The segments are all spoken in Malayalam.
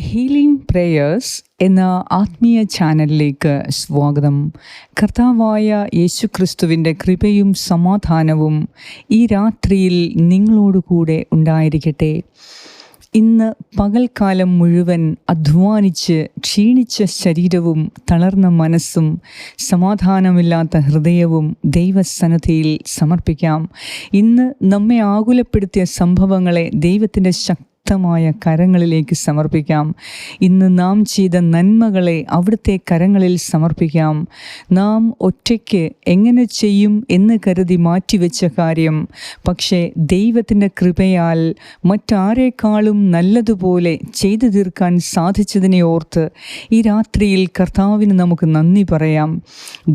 ഹീലിംഗ് പ്രേയേഴ്സ് എന്ന ആത്മീയ ചാനലിലേക്ക് സ്വാഗതം. കർത്താവായ യേശു ക്രിസ്തുവിന്റെ കൃപയും സമാധാനവും ഈ രാത്രിയിൽ നിങ്ങളോടുകൂടെ ഉണ്ടായിരിക്കട്ടെ. ഇന്ന് പകൽക്കാലം മുഴുവൻ അധ്വാനിച്ച് ക്ഷീണിച്ച ശരീരവും തളർന്ന മനസ്സും സമാധാനമില്ലാത്ത ഹൃദയവും ദൈവസന്നദ്ധിയിൽ സമർപ്പിക്കാം. ഇന്ന് നമ്മെ ആകുലപ്പെടുത്തിയ സംഭവങ്ങളെ ദൈവത്തിന്റെ ശക്തി ശക്തമായ കരങ്ങളിലേക്ക് സമർപ്പിക്കാം. ഇന്ന് നാം ചെയ്ത നന്മകളെ അവിടുത്തെ കരങ്ങളിൽ സമർപ്പിക്കാം. നാം ഒറ്റയ്ക്ക് എങ്ങനെ ചെയ്യും എന്ന് കരുതി മാറ്റിവെച്ച കാര്യം. പക്ഷേ ദൈവത്തിന്റെ കൃപയാൽ മറ്റാരേക്കാളും നല്ലതുപോലെ ചെയ്തു തീർക്കാൻ സാധിച്ചതിനെ ഓർത്ത് ഈ രാത്രിയിൽ കർത്താവിന് നമുക്ക് നന്ദി പറയാം.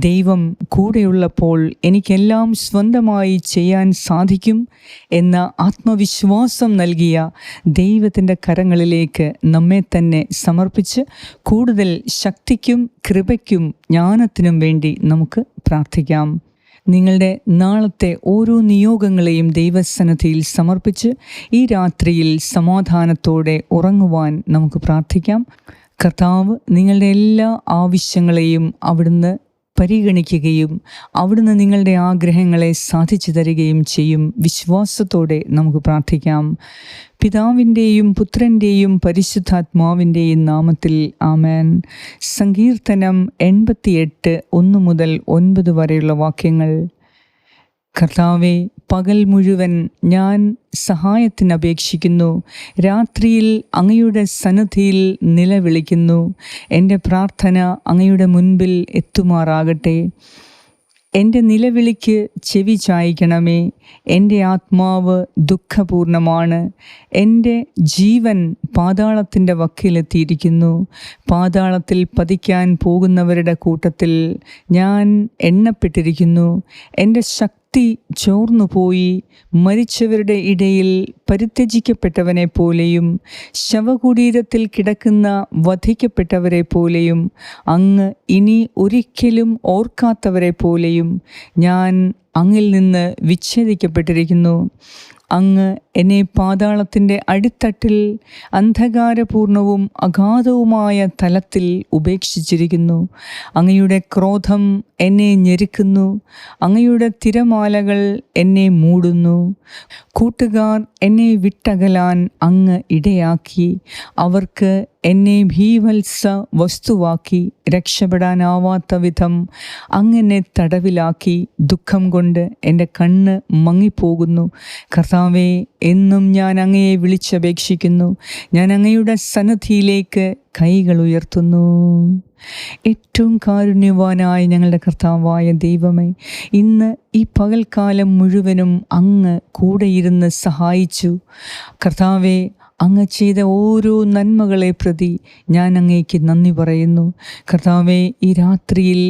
ദൈവം കൂടെയുള്ളപ്പോൾ എനിക്കെല്ലാം സ്വന്തമായി ചെയ്യാൻ സാധിക്കും എന്ന ആത്മവിശ്വാസം നൽകിയ ദൈവത്തിന്റെ കരങ്ങളിലേക്ക് നമ്മെ തന്നെ സമർപ്പിച്ച് കൂടുതൽ ശക്തിക്കും കൃപയ്ക്കും ജ്ഞാനത്തിനും വേണ്ടി നമുക്ക് പ്രാർത്ഥിക്കാം. നിങ്ങളുടെ നാളത്തെ ഓരോ നിയോഗങ്ങളെയും ദൈവസന്നദ്ധിയിൽ സമർപ്പിച്ച് ഈ രാത്രിയിൽ സമാധാനത്തോടെ ഉറങ്ങുവാൻ നമുക്ക് പ്രാർത്ഥിക്കാം. കർത്താവ് നിങ്ങളുടെ എല്ലാ ആവശ്യങ്ങളെയും അവിടുന്ന് പരിഗണിക്കുകയും അവിടുന്ന് നിങ്ങളുടെ ആഗ്രഹങ്ങളെ സാധിച്ചു തരികയും ചെയ്യും. വിശ്വാസത്തോടെ നമുക്ക് പ്രാർത്ഥിക്കാം. പിതാവിന്റെയും പുത്രന്റെയും പരിശുദ്ധാത്മാവിന്റെയും നാമത്തിൽ ആമേൻ. സങ്കീർത്തനം എൺപത്തിയെട്ട് ഒന്ന് മുതൽ ഒൻപത് വരെയുള്ള വാക്യങ്ങൾ കർത്താവെ പകൽ മുഴുവൻ ഞാൻ സഹായത്തിന് അപേക്ഷിക്കുന്നു. രാത്രിയിൽ അങ്ങയുടെ സന്നദ്ധിയിൽ നിലവിളിക്കുന്നു. എന്റെ പ്രാർത്ഥന അങ്ങയുടെ മുൻപിൽ എത്തുമാറാകട്ടെ. എന്റെ നിലവിളിക്ക് ചെവി ചായ്ക്കണമേ. എന്റെ ആത്മാവ് ദുഃഖപൂർണമാണ്. എന്റെ ജീവൻ പാതാളത്തിന്റെ വക്കിലെത്തിയിരിക്കുന്നു. പാതാളത്തിൽ പതിക്കാൻ പോകുന്നവരുടെ കൂട്ടത്തിൽ ഞാൻ എണ്ണപ്പെട്ടിരിക്കുന്നു. എന്റെ ശക്തി ചോർന്നുപോയി മരിച്ചവരുടെ ഇടയിൽ പരിത്യജിക്കപ്പെട്ടവനെ പോലെയും ശവകുടീരത്തിൽ കിടക്കുന്ന വധിക്കപ്പെട്ടവരെ പോലെയും അങ്ങ് ഇനി ഒരിക്കലും ഓർക്കാത്തവരെ പോലെയും ഞാൻ അങ്ങിൽ നിന്ന് വിച്ഛേദിക്കപ്പെട്ടിരിക്കുന്നു. അങ്ങ് എന്നെ പാതാളത്തിന്റെ അടിത്തട്ടിൽ അന്ധകാരപൂർണവും അഗാധവുമായ തലത്തിൽ ഉപേക്ഷിച്ചിരിക്കുന്നു. അങ്ങയുടെ ക്രോധം എന്നെ ഞെരുക്കുന്നു. അങ്ങയുടെ തിരമാലകൾ എന്നെ മൂടുന്നു. കൂട്ടുകാർ എന്നെ വിട്ടകലാൻ അങ്ങ് ഇടയാക്കി. അവർക്ക് എന്നെ ഭീവത്സ വസ്തുവാക്കി രക്ഷപ്പെടാനാവാത്ത വിധം അങ്ങനെ തടവിലാക്കി ദുഃഖം കൊണ്ട് എന്റെ കണ്ണ് മങ്ങിപ്പോകുന്നു. കർത്താവേ എന്നും ഞാൻ അങ്ങയെ വിളിച്ചപേക്ഷിക്കുന്നു. ഞാൻ അങ്ങയുടെ സന്നദ്ധിയിലേക്ക് കൈകൾ ഉയർത്തുന്നു. ഏറ്റവും കാരുണ്യവാനായ ഞങ്ങളുടെ കർത്താവായ ദൈവമേ ഇന്ന് ഈ പകൽക്കാലം മുഴുവനും അങ്ങ് കൂടെയിരുന്ന് സഹായിച്ചു. കർത്താവെ അങ്ങ് ചെയ്ത ഓരോ നന്മകളെ പ്രതി ഞാൻ അങ്ങേക്ക് നന്ദി പറയുന്നു. കർത്താവെ ഈ രാത്രിയിൽ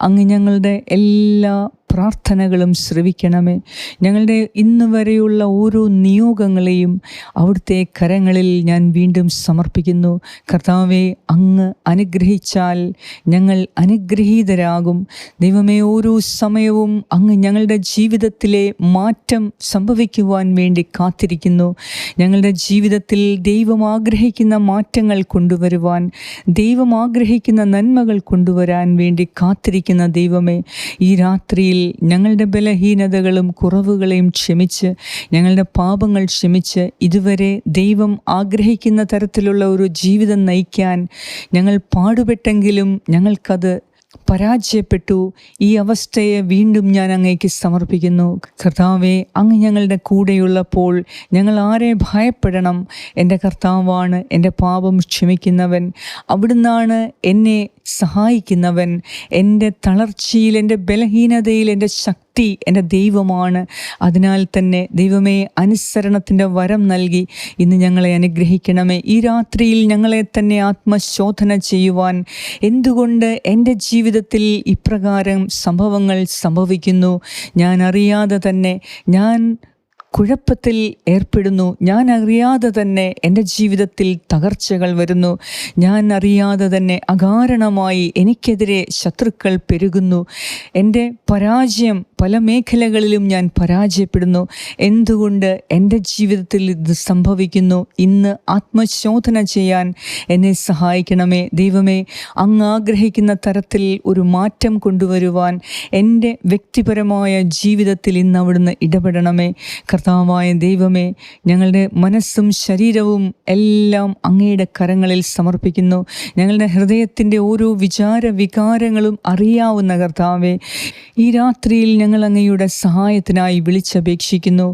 അങ്ങ് ഞങ്ങളുടെ എല്ലാ പ്രാർത്ഥനകളും ശ്രവിക്കണമേ. ഞങ്ങളുടെ ഇന്ന് വരെയുള്ള ഓരോ നിയോഗങ്ങളെയും അവിടുത്തെ കരങ്ങളിൽ ഞാൻ വീണ്ടും സമർപ്പിക്കുന്നു. കർത്താവെ അങ്ങ് അനുഗ്രഹിച്ചാൽ ഞങ്ങൾ അനുഗ്രഹീതരാകും. ദൈവമേ ഓരോ സമയവും അങ്ങ് ഞങ്ങളുടെ ജീവിതത്തിലെ മാറ്റം സംഭവിക്കുവാൻ വേണ്ടി കാത്തിരിക്കുന്നു. ഞങ്ങളുടെ ജീവിതത്തിൽ ദൈവം ആഗ്രഹിക്കുന്ന മാറ്റങ്ങൾ കൊണ്ടുവരുവാൻ ദൈവം ആഗ്രഹിക്കുന്ന നന്മകൾ കൊണ്ടുവരാൻ വേണ്ടി കാത്തിരിക്കുന്ന ദൈവമേ ഈ രാത്രിയിൽ ഞങ്ങളുടെ ബലഹീനതകളും കുറവുകളെയും ക്ഷമിച്ച് ഞങ്ങളുടെ പാപങ്ങൾ ക്ഷമിച്ച് ഇതുവരെ ദൈവം ആഗ്രഹിക്കുന്ന തരത്തിലുള്ള ഒരു ജീവിതം നയിക്കാൻ ഞങ്ങൾ പാടുപെട്ടെങ്കിലും ഞങ്ങൾക്കത് പരാജയപ്പെട്ടു. ഈ അവസ്ഥയെ വീണ്ടും ഞാൻ അങ്ങേക്ക് സമർപ്പിക്കുന്നു. കർത്താവെ അങ്ങ് ഞങ്ങളുടെ കൂടെയുള്ളപ്പോൾ ഞങ്ങൾ ആരെ ഭയപ്പെടണം? എന്റെ കർത്താവാണ് എന്റെ പാപം ക്ഷമിക്കുന്നവൻ. അവിടുന്നാണ് എന്നെ സഹായിക്കുന്നവൻ. എന്റെ തളർച്ചയിൽ എന്റെ ബലഹീനതയിൽ എന്റെ ശക്തി എന്റെ ദൈവമാണ്. അതിനാൽ തന്നെ ദൈവമേ അനുസരണത്തിന്റെ വരം നൽകി. ഇന്ന് ഞങ്ങളെ അനുഗ്രഹിക്കണമേ. ഈ രാത്രിയിൽ ഞങ്ങളെ തന്നെ ആത്മശോധന ചെയ്യുവാൻ. എന്തുകൊണ്ട് എന്റെ ജീവിതത്തിൽ ഇപ്രകാരം സംഭവങ്ങൾ സംഭവിക്കുന്നു? ഞാൻ അറിയാതെ തന്നെ ഞാൻ കുഴപ്പത്തിൽ ഏർപ്പെടുന്നു. ഞാൻ അറിയാതെ തന്നെ എന്റെ ജീവിതത്തിൽ തകർച്ചകൾ വരുന്നു. ഞാൻ അറിയാതെ തന്നെ അകാരണമായി എനിക്കെതിരെ ശത്രുക്കൾ പെരുകുന്നു. എന്റെ പരാജയം പല മേഖലകളിലും ഞാൻ പരാജയപ്പെടുന്നു. എന്തുകൊണ്ട് എന്റെ ജീവിതത്തിൽ ഇത് സംഭവിക്കുന്നു? ഇന്ന് ആത്മശോധന ചെയ്യാൻ എന്നെ സഹായിക്കണമേ. ദൈവമേ അങ്ങ് ആഗ്രഹിക്കുന്ന തരത്തിൽ ഒരു മാറ്റം കൊണ്ടുവരുവാൻ എന്റെ വ്യക്തിപരമായ ജീവിതത്തിൽ ഇന്ന് അവിടുന്ന് ഇടപെടണമേ. കർത്താവായ ദൈവമേ ഞങ്ങളുടെ മനസ്സും ശരീരവും എല്ലാം അങ്ങയുടെ കരങ്ങളിൽ സമർപ്പിക്കുന്നു. ഞങ്ങളുടെ ഹൃദയത്തിന്റെ ഓരോ വിചാര വികാരങ്ങളും അറിയാവുന്ന കർത്താവെ ഈ രാത്രിയിൽ ഞങ്ങൾ അങ്ങയുടെ സഹായത്തിനായി വിളിച്ചപേക്ഷിക്കുന്നു.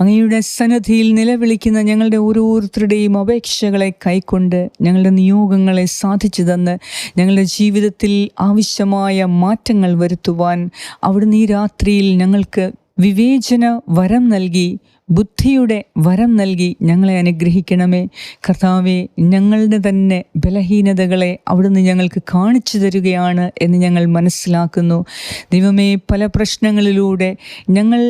അങ്ങയുടെ സന്നദ്ധിയിൽ നിലവിളിക്കുന്ന ഞങ്ങളുടെ ഓരോരുത്തരുടെയും അപേക്ഷകളെ കൈക്കൊണ്ട് ഞങ്ങളുടെ നിയോഗങ്ങളെ സാധിച്ചു തന്ന് ഞങ്ങളുടെ ജീവിതത്തിൽ ആവശ്യമായ മാറ്റങ്ങൾ വരുത്തുവാൻ അവിടുന്ന് ഈ രാത്രിയിൽ ഞങ്ങൾക്ക് വിവേചന വരം നൽകി ബുദ്ധിയുടെ വരം നൽകി ഞങ്ങളെ അനുഗ്രഹിക്കണമേ. കർത്താവെ ഞങ്ങളുടെ തന്നെ ബലഹീനതകളെ അവിടുന്ന് ഞങ്ങൾക്ക് കാണിച്ചു തരികയാണ് എന്ന് ഞങ്ങൾ മനസ്സിലാക്കുന്നു. ദൈവമേ പല പ്രശ്നങ്ങളിലൂടെ ഞങ്ങൾ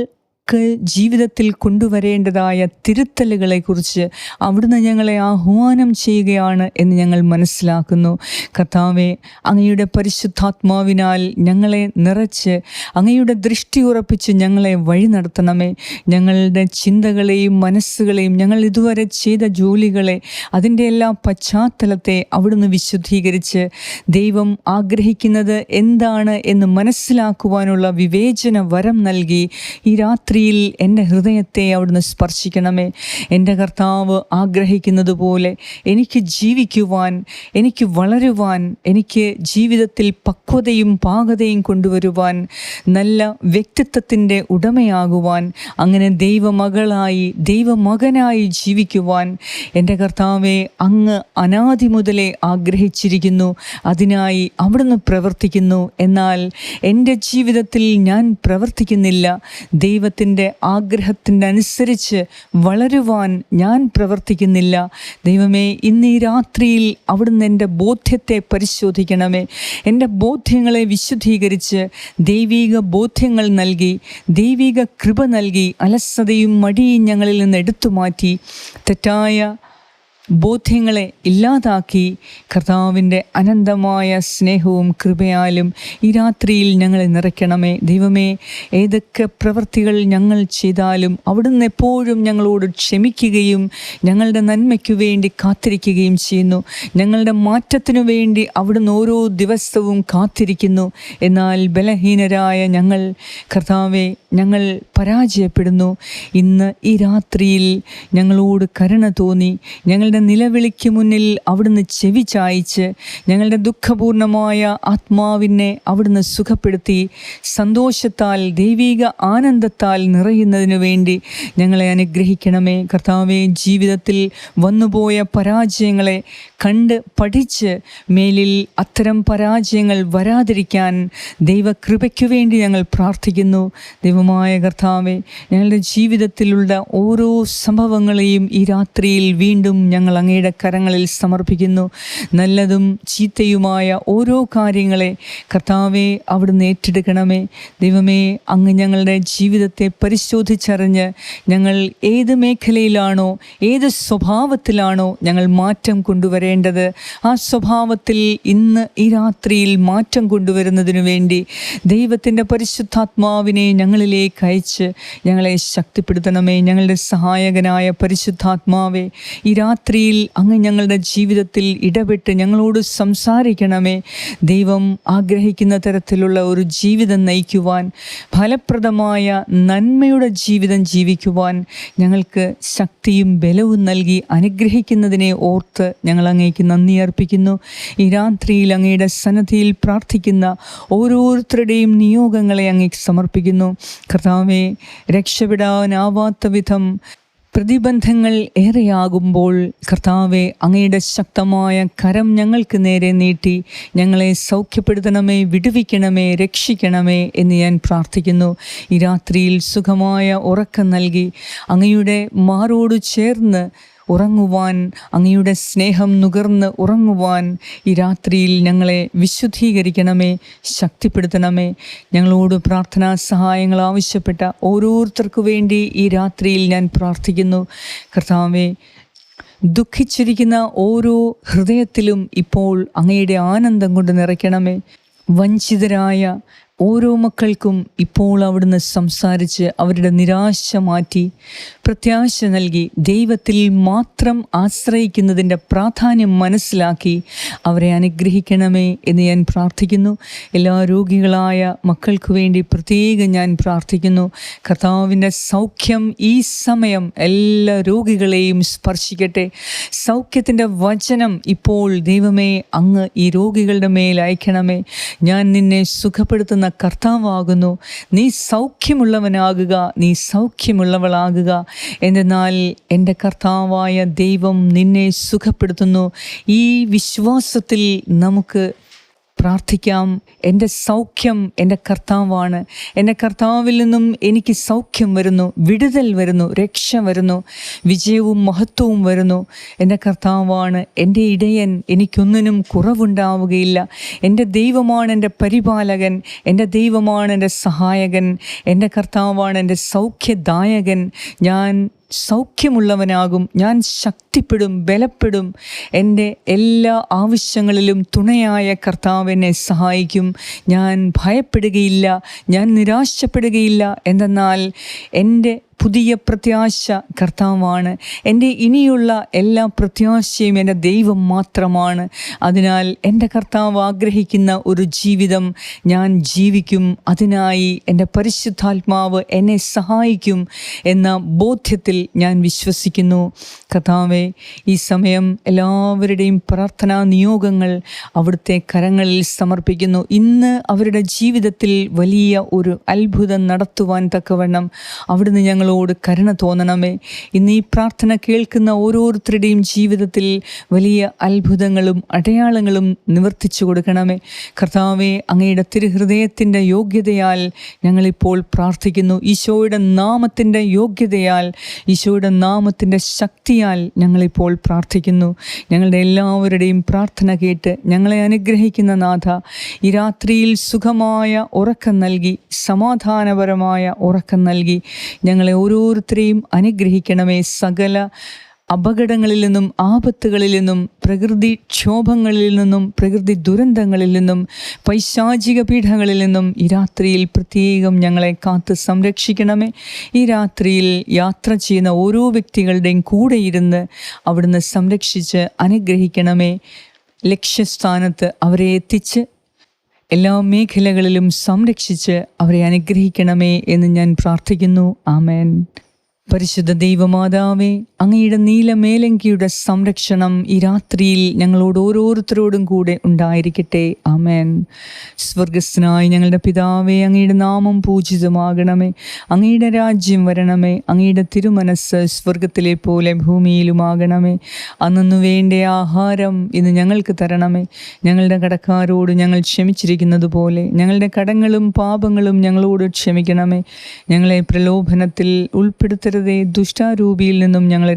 ക്ക് ജീവിതത്തിൽ കൊണ്ടുവരേണ്ടതായ തിരുത്തലുകളെക്കുറിച്ച് അവിടുന്ന് ഞങ്ങളെ ആഹ്വാനം ചെയ്യുകയാണ് എന്ന് ഞങ്ങൾ മനസ്സിലാക്കുന്നു. കർത്താവെ അങ്ങയുടെ പരിശുദ്ധാത്മാവിനാൽ ഞങ്ങളെ നിറച്ച് അങ്ങയുടെ ദൃഷ്ടി ഉറപ്പിച്ച് ഞങ്ങളെ വഴി നടത്തണമേ. ഞങ്ങളുടെ ചിന്തകളെയും മനസ്സുകളെയും ഞങ്ങൾ ഇതുവരെ ചെയ്ത ജോലികളെ അതിന്റെ എല്ലാ പശ്ചാത്തലത്തെ അവിടുന്ന് വിശുദ്ധീകരിച്ച് ദൈവം ആഗ്രഹിക്കുന്നത് എന്താണ് എന്ന് മനസ്സിലാക്കുവാനുള്ള വിവേചന വരം നൽകി ഈ രാത്രിയിൽ എന്റെ ഹൃദയത്തെ അവിടുന്ന് സ്പർശിക്കണമേ. എന്റെ കർത്താവ് ആഗ്രഹിക്കുന്നത് പോലെ എനിക്ക് ജീവിക്കുവാൻ എനിക്ക് വളരുവാൻ എനിക്ക് ജീവിതത്തിൽ പക്വതയും പാകതയും കൊണ്ടുവരുവാൻ നല്ല വ്യക്തിത്വത്തിന്റെ ഉടമയാകുവാൻ അങ്ങനെ ദൈവമകളായി ദൈവമകനായി ജീവിക്കുവാൻ എന്റെ കർത്താവെ അങ്ങ് അനാദി മുതലേ ആഗ്രഹിച്ചിരിക്കുന്നു. അതിനായി അവിടുന്ന് പ്രവർത്തിക്കുന്നു. എന്നാൽ എന്റെ ജീവിതത്തിൽ ഞാൻ പ്രവർത്തിക്കുന്നില്ല. ദൈവത്തിന്റെ ആഗ്രഹത്തിന്റെ അനുസരിച്ച് വളരുവാൻ ഞാൻ പ്രവർത്തിക്കുന്നില്ല. ദൈവമേ ഇന്ന് ഈ രാത്രിയിൽ അവിടുന്ന് എന്റെ ബോധ്യത്തെ പരിശോധിക്കണമേ. എന്റെ ബോധ്യങ്ങളെ വിശുദ്ധീകരിച്ച് ദൈവീക ബോധ്യങ്ങൾ നൽകി ദൈവിക കൃപ നൽകി അലസതയും മടിയും ഞങ്ങളിൽ നിന്ന് എടുത്തു മാറ്റി തെറ്റായ ബോധ്യങ്ങളെ ഇല്ലാതാക്കി കർത്താവിന്റെ അനന്തമായ സ്നേഹവും കൃപയാലും ഈ രാത്രിയിൽ ഞങ്ങളെ നിറയ്ക്കണമേ. ദൈവമേ ഏതൊക്കെ പ്രവൃത്തികൾ ഞങ്ങൾ ചെയ്താലും അവിടുന്ന് എപ്പോഴും ഞങ്ങളോട് ക്ഷമിക്കുകയും ഞങ്ങളുടെ നന്മയ്ക്കു വേണ്ടി കാത്തിരിക്കുകയും ചെയ്യുന്നു. ഞങ്ങളുടെ മാറ്റത്തിനു വേണ്ടി അവിടുന്ന് ഓരോ ദിവസവും കാത്തിരിക്കുന്നു. എന്നാൽ ബലഹീനരായ ഞങ്ങൾ കർത്താവെ ഞങ്ങൾ പരാജയപ്പെടുന്നു. ഇന്ന് ഈ രാത്രിയിൽ ഞങ്ങളോട് കരുണ തോന്നി. ഞങ്ങളുടെ നിലവിളിക്ക് മുന്നിൽ അവിടുന്ന് ചെവി ചായ്ച്ച് ഞങ്ങളുടെ ദുഃഖപൂർണമായ ആത്മാവിനെ അവിടുന്ന് സുഖപ്പെടുത്തി സന്തോഷത്താൽ ദൈവിക ആനന്ദത്താൽ നിറയുന്നതിനു വേണ്ടി ഞങ്ങളെ അനുഗ്രഹിക്കണമേ. കർത്താവെ ജീവിതത്തിൽ വന്നുപോയ പരാജയങ്ങളെ കണ്ട് പഠിച്ച് മേലിൽ അത്തരം പരാജയങ്ങൾ വരാതിരിക്കാൻ ദൈവകൃപയ്ക്കു വേണ്ടി ഞങ്ങൾ പ്രാർത്ഥിക്കുന്നു. ദൈവമായ കർത്താവെ ഞങ്ങളുടെ ജീവിതത്തിലുള്ള ഓരോ സംഭവങ്ങളെയും ഈ രാത്രിയിൽ വീണ്ടും ഞങ്ങൾ അങ്ങയുടെ കരങ്ങളിൽ സമർപ്പിക്കുന്നു. നല്ലതും ചീത്തയുമായ ഓരോ കാര്യങ്ങളെ കർത്താവെ അവിടുന്ന് ഏറ്റെടുക്കണമേ. ദൈവമേ അങ്ങ് ഞങ്ങളുടെ ജീവിതത്തെ പരിശോധിച്ചറിഞ്ഞ് ഞങ്ങൾ ഏത് മേഖലയിലാണോ ഏത് സ്വഭാവത്തിലാണോ ഞങ്ങൾ മാറ്റം കൊണ്ടുവരേണ്ടത് ആ സ്വഭാവത്തിൽ ഇന്ന് ഈ രാത്രിയിൽ മാറ്റം കൊണ്ടുവരുന്നതിനു വേണ്ടി ദൈവത്തിന്റെ പരിശുദ്ധാത്മാവിനെ ഞങ്ങളിലേക്ക് അയച്ച് ഞങ്ങളെ ശക്തിപ്പെടുത്തണമേ. ഞങ്ങളുടെ സഹായകനായ പരിശുദ്ധാത്മാവെ ഈ രാത്രിയിൽ അങ്ങ് ഞങ്ങളുടെ ജീവിതത്തിൽ ഇടപെട്ട് ഞങ്ങളോട് സംസാരിക്കണമേ. ദൈവം ആഗ്രഹിക്കുന്ന തരത്തിലുള്ള ഒരു ജീവിതം നയിക്കുവാൻ ഫലപ്രദമായ നന്മയുടെ ജീവിതം ജീവിക്കുവാൻ ഞങ്ങൾക്ക് ശക്തിയും ബലവും നൽകി അനുഗ്രഹിക്കുന്നതിനെ ഓർത്ത് ഞങ്ങൾ അങ്ങേക്ക് നന്ദി അർപ്പിക്കുന്നു. ഈ രാത്രിയിൽ അങ്ങയുടെ സന്നദ്ധിയിൽ പ്രാർത്ഥിക്കുന്ന ഓരോരുത്തരുടെയും നിയോഗങ്ങളെ അങ്ങേക്ക് സമർപ്പിക്കുന്നു. കർത്താവെ രക്ഷപ്പെടാനാവാത്ത വിധം പ്രതിബന്ധങ്ങൾ ഏറെയാകുമ്പോൾ കർത്താവെ അങ്ങയുടെ ശക്തമായ കരം ഞങ്ങൾക്ക് നേരെ നീട്ടി ഞങ്ങളെ സൗഖ്യപ്പെടുത്തണമേ വിടുവിക്കണമേ രക്ഷിക്കണമേ എന്ന് ഞാൻ പ്രാർത്ഥിക്കുന്നു. ഈ രാത്രിയിൽ സുഖമായ ഉറക്കം നൽകി അങ്ങയുടെ മാറോട് ചേർന്ന് ഉറങ്ങുവാൻ അങ്ങയുടെ സ്നേഹം നുകർന്ന് ഉറങ്ങുവാൻ ഈ രാത്രിയിൽ ഞങ്ങളെ വിശുദ്ധീകരിക്കണമേ ശക്തിപ്പെടുത്തണമേ. ഞങ്ങളോട് പ്രാർത്ഥനാ സഹായങ്ങൾ ആവശ്യപ്പെട്ട ഓരോരുത്തർക്കു വേണ്ടി ഈ രാത്രിയിൽ ഞാൻ പ്രാർത്ഥിക്കുന്നു. കർത്താവേ ദുഃഖിച്ചിരിക്കുന്ന ഓരോ ഹൃദയത്തിലും ഇപ്പോൾ അങ്ങയുടെ ആനന്ദം കൊണ്ട് നിറയ്ക്കണമേ. വഞ്ചിതരായ ഓരോ മക്കൾക്കും ഇപ്പോൾ അവിടുന്ന് സംസാരിച്ച് അവരുടെ നിരാശ മാറ്റി പ്രത്യാശ നൽകി ദൈവത്തിൽ മാത്രം ആശ്രയിക്കുന്നതിന്റെ പ്രാധാന്യം മനസ്സിലാക്കി അവരെ അനുഗ്രഹിക്കണമേ എന്ന് ഞാൻ പ്രാർത്ഥിക്കുന്നു. എല്ലാ രോഗികളായ മക്കൾക്ക് വേണ്ടി പ്രത്യേകം ഞാൻ പ്രാർത്ഥിക്കുന്നു. കർത്താവിന്റെ സൗഖ്യം ഈ സമയം എല്ലാ രോഗികളെയും സ്പർശിക്കട്ടെ. സൗഖ്യത്തിന്റെ വചനം ഇപ്പോൾ ദൈവമേ അങ്ങ് ഈ രോഗികളുടെ മേൽ അയക്കണമേ. ഞാൻ നിന്നെ സുഖപ്പെടുത്തുന്ന കർത്താവാകുന്നു. നീ സൗഖ്യമുള്ളവനാകുക നീ സൗഖ്യമുള്ളവളാകുക. എന്നാൽ എന്റെ കർത്താവായ ദൈവം നിന്നെ സുഖപ്പെടുത്തുന്നു. ഈ വിശ്വാസത്തിൽ നമുക്ക് പ്രാർത്ഥിക്കാം. എന്റെ സൗഖ്യം എന്റെ കർത്താവാണ്. എന്റെ കർത്താവിൽ നിന്നും എനിക്ക് സൗഖ്യം വരുന്നു വിടുതൽ വരുന്നു രക്ഷ വരുന്നു വിജയവും മഹത്വവും വരുന്നു. എന്റെ കർത്താവാണ് എന്റെ ഇടയൻ എനിക്കൊന്നിനും കുറവുണ്ടാവുകയില്ല. എന്റെ ദൈവമാണ് എന്റെ പരിപാലകൻ എന്റെ ദൈവമാണ് എന്റെ സഹായകൻ എന്റെ കർത്താവാണ് എന്റെ സൗഖ്യദായകൻ. ഞാൻ സൗഖ്യമുള്ളവനാകും. ഞാൻ ശക്തിപ്പെടും ബലപ്പെടും. എന്റെ എല്ലാ ആവശ്യങ്ങളിലും തുണയായ കർത്താവ് എന്നെ സഹായിക്കും. ഞാൻ ഭയപ്പെടുകയില്ല ഞാൻ നിരാശപ്പെടുകയില്ല. എന്തെന്നാൽ എന്റെ പുതിയ പ്രത്യാശ കർത്താവാണ്. എന്റെ ഇനിയുള്ള എല്ലാ പ്രത്യാശയും എന്റെ ദൈവം മാത്രമാണ്. അതിനാൽ എന്റെ കർത്താവ് ആഗ്രഹിക്കുന്ന ഒരു ജീവിതം ഞാൻ ജീവിക്കും. അതിനായി എന്റെ പരിശുദ്ധാത്മാവ് എന്നെ സഹായിക്കും എന്ന ബോധ്യത്തിൽ ഞാൻ വിശ്വസിക്കുന്നു. കർത്താവെ ഈ സമയം എല്ലാവരുടെയും പ്രാർത്ഥനാ നിയോഗങ്ങൾ അവിടുത്തെ കരങ്ങളിൽ സമർപ്പിക്കുന്നു. ഇന്ന് അവരുടെ ജീവിതത്തിൽ വലിയ ഒരു അത്ഭുതം നടത്തുവാൻ തക്കവണ്ണം അവിടുന്ന് ഞങ്ങൾ ഞങ്ങളോട് കരുണ തോന്നണമേ. ഇന്ന് ഈ പ്രാർത്ഥന കേൾക്കുന്ന ഓരോരുത്തരുടെയും ജീവിതത്തിൽ വലിയ അത്ഭുതങ്ങളും അടയാളങ്ങളും നിവർത്തിച്ചു കൊടുക്കണമേ. കർത്താവെ അങ്ങയുടെ തിരുഹൃദയത്തിന്റെ യോഗ്യതയാൽ ഞങ്ങളിപ്പോൾ പ്രാർത്ഥിക്കുന്നു. ഈശോയുടെ നാമത്തിന്റെ യോഗ്യതയാൽ ഈശോയുടെ നാമത്തിന്റെ ശക്തിയാൽ ഞങ്ങളിപ്പോൾ പ്രാർത്ഥിക്കുന്നു. ഞങ്ങളുടെ എല്ലാവരുടെയും പ്രാർത്ഥന കേട്ട് ഞങ്ങളെ അനുഗ്രഹിക്കുന്ന നാഥ ഈ രാത്രിയിൽ സുഖമായ ഉറക്കം നൽകി സമാധാനപരമായ ഉറക്കം നൽകി ഞങ്ങളെ ഓരോരുത്തരെയും അനുഗ്രഹിക്കണമേ. സകല അപകടങ്ങളിൽ നിന്നും ആപത്തുകളിൽ നിന്നും പ്രകൃതി ക്ഷോഭങ്ങളിൽ നിന്നും പ്രകൃതി ദുരന്തങ്ങളിൽ നിന്നും പൈശാചിക പീഠങ്ങളിൽ നിന്നും ഈ രാത്രിയിൽ പ്രത്യേകം ഞങ്ങളെ കാത്ത് സംരക്ഷിക്കണമേ. ഈ രാത്രിയിൽ യാത്ര ചെയ്യുന്ന ഓരോ വ്യക്തികളുടെയും കൂടെ ഇരുന്ന് അവിടുന്ന് സംരക്ഷിച്ച് അനുഗ്രഹിക്കണമേ. ലക്ഷ്യസ്ഥാനത്ത് അവരെ എത്തിച്ച് എല്ലാ മേഖലകളിലും സംരക്ഷിച്ച് അവരെ അനുഗ്രഹിക്കണമേ എന്ന് ഞാൻ പ്രാർത്ഥിക്കുന്നു. ആമേൻ. പരിശുദ്ധ ദൈവമാതാവേ അങ്ങയുടെ നീലമേലങ്കിയുടെ സംരക്ഷണം ഈ രാത്രിയിൽ ഞങ്ങളോട് ഓരോരുത്തരോടും കൂടെ ഉണ്ടായിരിക്കട്ടെ. ആമേൻ. സ്വർഗസ്നായി ഞങ്ങളുടെ പിതാവേ അങ്ങയുടെ നാമം പൂജിതമാകണമേ. അങ്ങയുടെ രാജ്യം വരണമേ. അങ്ങയുടെ തിരുമനസ് സ്വർഗത്തിലെ പോലെ ഭൂമിയിലുമാകണമേ. അന്നു വേണ്ട ആഹാരം ഇന്ന് ഞങ്ങൾക്ക് തരണമേ. ഞങ്ങളുടെ കടക്കാരോട് ഞങ്ങൾ ക്ഷമിച്ചിരിക്കുന്നത് പോലെ ഞങ്ങളുടെ കടങ്ങളും പാപങ്ങളും ഞങ്ങളോട് ക്ഷമിക്കണമേ. ഞങ്ങളെ പ്രലോഭനത്തിൽ ഉൾപ്പെടുത്തരുതേ. ദുഷ്ടാരൂപിയിൽ നിന്നും ഞങ്ങളെ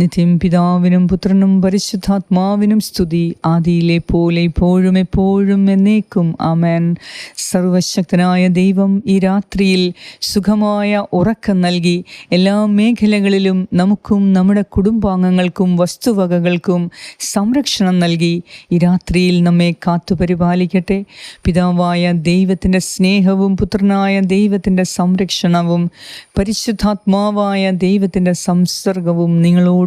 നിത്യം പിതാവിനും പുത്രനും പരിശുദ്ധാത്മാവിനും സ്തുതി. ആദിയിലെ പോലെ ഇപ്പോഴും എപ്പോഴും എന്നേക്കും. ആമേൻ. സർവശക്തനായ ദൈവം ഈ രാത്രിയിൽ സുഖമായ ഉറക്കം നൽകി എല്ലാ മേഖലകളിലും നമുക്കും നമ്മുടെ കുടുംബാംഗങ്ങൾക്കും വസ്തുവകകൾക്കും സംരക്ഷണം നൽകി. ഈ രാത്രിയിൽ നമ്മെ കാത്തുപരിപാലിക്കട്ടെ പിതാവായ ദൈവത്തിന്റെ സ്നേഹവും പുത്രനായ ദൈവത്തിന്റെ സംരക്ഷണവും പരിശുദ്ധാത്മാവായ ദൈവത്തിന്റെ സംസർഗവും നിങ്ങളോടും